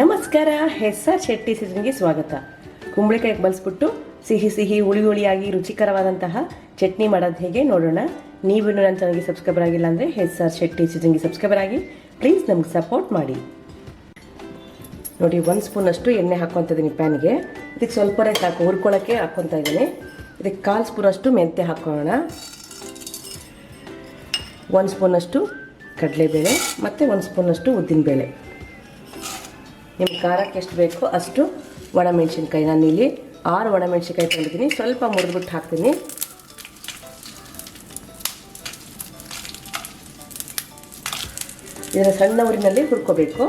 ನಮಸ್ಕಾರ ಹೆಸರ್ ಶೆಟ್ಟಿ ಸೀಸನ್ಗೆ ಸ್ವಾಗತ. ಕುಂಬಳಕಾಯಿ ಬಳಸ್ಬಿಟ್ಟು ಸಿಹಿ ಸಿಹಿ, ಹುಳಿ ಹುಳಿಯಾಗಿ ರುಚಿಕರವಾದಂತಹ ಚಟ್ನಿ ಮಾಡೋದು ಹೇಗೆ ನೋಡೋಣ. ನೀವು ನನ್ನ ಚಾನಲ್ಗೆ ಸಬ್ಸ್ಕ್ರೈಬರ್ ಆಗಿಲ್ಲ ಅಂದರೆ ಹೆಸರ್ ಶೆಟ್ಟಿ ಸೀಸನ್ಗೆ ಸಬ್ಸ್ಕ್ರೈಬರ್ ಆಗಿ. ಪ್ಲೀಸ್ ನಮ್ಗೆ ಸಪೋರ್ಟ್ ಮಾಡಿ. ನೋಡಿ, ಒಂದು ಸ್ಪೂನಷ್ಟು ಎಣ್ಣೆ ಹಾಕ್ಕೊತಿದ್ದೀನಿ ಪ್ಯಾನ್ಗೆ. ಇದಕ್ಕೆ ಸ್ವಲ್ಪನೇ ಸಾಕು ಹುರ್ಕೊಳ್ಳೋಕ್ಕೆ ಹಾಕ್ಕೊತಾ ಇದ್ದೀನಿ ಇದಕ್ಕೆ ಕಾಲು ಸ್ಪೂನಷ್ಟು ಮೆಂತ್ಯ ಹಾಕ್ಕೊಳ್ಳೋಣ. ಒಂದು ಸ್ಪೂನಷ್ಟು ಕಡಲೆಬೇಳೆ, ಮತ್ತು ಒಂದು ಸ್ಪೂನಷ್ಟು ಉದ್ದಿನಬೇಳೆ. ನಿಮ್ಮ ಖಾರಕ್ಕೆ ಎಷ್ಟು ಬೇಕೋ ಅಷ್ಟು ಒಣಮೆಣ್ಸಿನ್ಕಾಯಿ ನಾನು ಇಲ್ಲಿ ಆರು ಒಣಮೆಣ್ಸಿನ್ಕಾಯಿ ತಂದಿದ್ದೀನಿ ಸ್ವಲ್ಪ ಮುರಿದ್ಬಿಟ್ಟು ಹಾಕ್ತೀನಿ. ಇದನ್ನು ಸಣ್ಣ ಊರಿನಲ್ಲಿ ಹುರ್ಕೋಬೇಕು.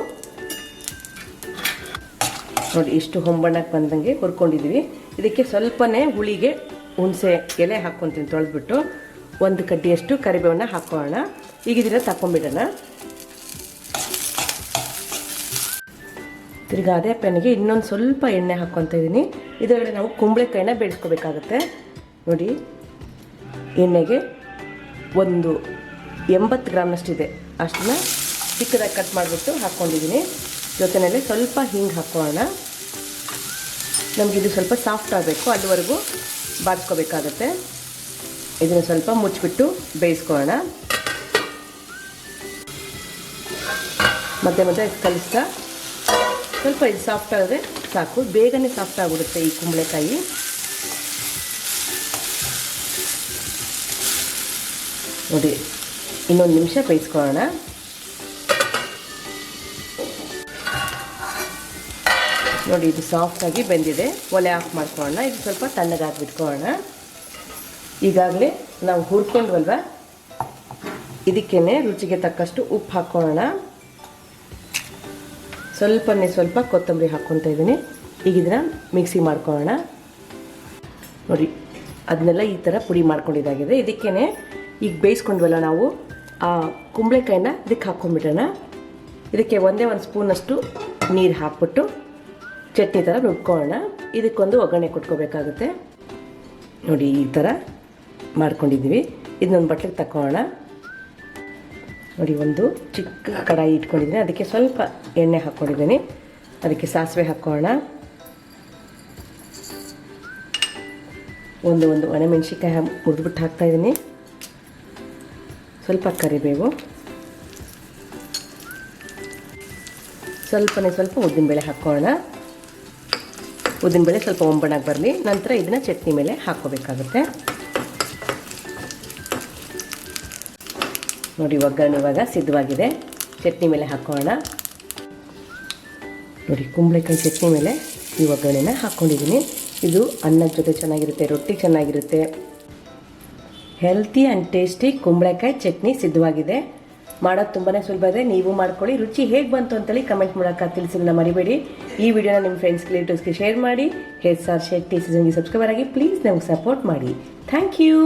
ನೋಡಿ, ಇಷ್ಟು ಹೊಂಬಣ್ಣಕ್ಕೆ ಬಂದಂಗೆ ಹುರ್ಕೊಂಡಿದ್ದೀವಿ ಇದಕ್ಕೆ ಸ್ವಲ್ಪನೇ ಹುಳಿಗೆ ಹುಣಸೆ ಎಲೆ ಹಾಕ್ಕೊತೀನಿ, ತೊಳೆದ್ಬಿಟ್ಟು. ಒಂದು ಕಡ್ಡಿಯಷ್ಟು ಕರಿಬೇವನ್ನ ಹಾಕೋಣ. ಈಗ ಇದನ್ನು ತಿರ್ಗಿ ಅದೇ ಪ್ಯಾನಿಗೆ ಇನ್ನೊಂದು ಸ್ವಲ್ಪ ಎಣ್ಣೆ ಹಾಕ್ಕೊತ ಇದ್ದೀನಿ ಇದರೊಳಗೆ ನಾವು ಕುಂಬಳಕಾಯಿನ ಬೇಯಿಸ್ಕೋಬೇಕಾಗತ್ತೆ ನೋಡಿ, ಎಣ್ಣೆಗೆ ಒಂದು ಎಂಬತ್ತು ಗ್ರಾಮ್ನಷ್ಟಿದೆ ಅಷ್ಟನ್ನ ಚಿಕ್ಕದಾಗಿ ಕಟ್ ಮಾಡಿಬಿಟ್ಟು ಹಾಕ್ಕೊಂಡಿದ್ದೀನಿ ಜೊತೆಯಲ್ಲಿ ಸ್ವಲ್ಪ ಹಿಂಗೆ ಹಾಕೋಣ. ನಮಗಿದು ಸ್ವಲ್ಪ ಸಾಫ್ಟ್ ಆಗಬೇಕು, ಅಲ್ಲಿವರೆಗೂ ಬಾರಿಸ್ಕೋಬೇಕಾಗತ್ತೆ ಇದನ್ನು ಸ್ವಲ್ಪ ಮುಚ್ಚಿಬಿಟ್ಟು ಬೇಯಿಸ್ಕೊಳ್ಳೋಣ. ಮತ್ತೆ ಮತ್ತೆ ಕಲಿಸ್ತಾ ಸ್ವಲ್ಪ ಇದು ಸಾಫ್ಟ್ ಆದರೆ ಸಾಕು. ಬೇಗನೆ ಸಾಫ್ಟ್ ಆಗಿಬಿಡುತ್ತೆ ಈ ಕುಂಬಳಕಾಯಿ. ನೋಡಿ, ಇನ್ನೊಂದು ನಿಮಿಷ ಬೇಯಿಸ್ಕೊಳ್ಳೋಣ. ನೋಡಿ, ಇದು ಸಾಫ್ಟಾಗಿ ಬೆಂದಿದೆ. ಒಲೆ ಆಫ್ ಮಾಡ್ಕೊಳ್ಳೋಣ. ಇದು ಸ್ವಲ್ಪ ತಣ್ಣಗಾಗಿ ಬಿಟ್ಕೊಳ್ಳೋಣ. ಈಗಾಗಲೇ ನಾವು ಹುರ್ಕೊಂಡ್ವಲ್ವ? ಇದಕ್ಕೇನೆ ರುಚಿಗೆ ತಕ್ಕಷ್ಟು ಉಪ್ಪು ಹಾಕ್ಕೊಳ್ಳೋಣ. ಸ್ವಲ್ಪನೇ ಸ್ವಲ್ಪ ಕೊತ್ತಂಬರಿ ಹಾಕ್ಕೊತಾ ಇದ್ದೀನಿ. ಈಗ ಇದನ್ನ ಮಿಕ್ಸಿ ಮಾಡ್ಕೊಳ್ಳೋಣ. ನೋಡಿ ಅದನ್ನೆಲ್ಲ ಈ ಥರ ಪುಡಿ ಮಾಡ್ಕೊಂಡಿದ್ದಾಗಿದೆ. ಇದಕ್ಕೇ ಈಗ ಬೇಯಿಸ್ಕೊಂಡ್ವಲ್ಲ ನಾವು, ಆ ಕುಂಬಳಕಾಯಿನ ಇದಕ್ಕೆ ಹಾಕ್ಕೊಂಡ್ಬಿಡೋಣ. ಇದಕ್ಕೆ ಒಂದೇ ಒಂದು ಸ್ಪೂನಷ್ಟು ನೀರು ಹಾಕ್ಬಿಟ್ಟು ಚಟ್ನಿ ಥರ ರುಬ್ಕೊಳ್ಳೋಣ. ಇದಕ್ಕೊಂದು ಒಗ್ಗರಣೆ ಕೊಟ್ಕೋಬೇಕಾಗುತ್ತೆ. ನೋಡಿ, ಈ ಥರ ಮಾಡ್ಕೊಂಡಿದ್ದೀವಿ. ಇದನ್ನೊಂದು ಬಟ್ಲಿಗೆ ತಗೊಳ್ಳೋಣ ನೋಡಿ, ಒಂದು ಚಿಕ್ಕ ಕಡಾಯಿ ಇಟ್ಕೊಂಡಿದ್ದೀನಿ. ಅದಕ್ಕೆ ಸ್ವಲ್ಪ ಎಣ್ಣೆ ಹಾಕ್ಕೊಂಡಿದ್ದೀನಿ. ಅದಕ್ಕೆ ಸಾಸಿವೆ ಹಾಕ್ಕೋಣ ಒಂದು ಒಂದು ಒಣಮೆಣ್ಸಿಕಾಯಿ ಮುರಿದ್ಬಿಟ್ಟು ಹಾಕ್ತಾಯಿದ್ದೀನಿ ಸ್ವಲ್ಪ ಕರಿಬೇವು. ಸ್ವಲ್ಪನೇ ಸ್ವಲ್ಪ ಉದ್ದಿನಬೇಳೆ ಹಾಕ್ಕೋಣ ಉದ್ದಿನಬೇಳೆ ಸ್ವಲ್ಪ ಒಂಬಣ್ಣಾಗಿ ಬರಲಿ. ನಂತರ ಇದನ್ನು ಚಟ್ನಿ ಮೇಲೆ ಹಾಕ್ಕೋಬೇಕಾಗುತ್ತೆ ನೋಡಿ, ಒಗ್ಗರಣೆ ಇವಾಗ ಸಿದ್ಧವಾಗಿದೆ. ಚಟ್ನಿ ಮೇಲೆ ಹಾಕೋಣ. ನೋಡಿ, ಕುಂಬಳಕಾಯಿ ಚಟ್ನಿ ಮೇಲೆ ಈ ಒಗ್ಗರಣೆನ ಹಾಕ್ಕೊಂಡಿದ್ದೀನಿ ಇದು ಅನ್ನದ ಜೊತೆ ಚೆನ್ನಾಗಿರುತ್ತೆ, ರೊಟ್ಟಿ ಚೆನ್ನಾಗಿರುತ್ತೆ. ಹೆಲ್ತಿ ಆ್ಯಂಡ್ ಟೇಸ್ಟಿ ಕುಂಬಳಕಾಯಿ ಚಟ್ನಿ ಸಿದ್ಧವಾಗಿದೆ. ಮಾಡೋದು ತುಂಬಾ ಸುಲಭ ಇದೆ. ನೀವು ಮಾಡ್ಕೊಳ್ಳಿ. ರುಚಿ ಹೇಗೆ ಬಂತು ಅಂತೇಳಿ ಕಮೆಂಟ್ ಮಾಡೋಕೆ ತಿಳಿಸೋದನ್ನ ಮರಿಬೇಡಿ. ಈ ವಿಡಿಯೋನ ನಿಮ್ಮ ಫ್ರೆಂಡ್ಸ್ ರಿಲೇಟಿವ್ಸ್ಗೆ ಶೇರ್ ಮಾಡಿ. ಹೆಚ್ ಆರ್ ಶೆಟ್ಟಿ ಸೀಸನ್ಗೆ ಸಬ್ಸ್ಕ್ರೈಬರ್ ಆಗಿ ಪ್ಲೀಸ್ ನಮಗೆ ಸಪೋರ್ಟ್ ಮಾಡಿ. Thank you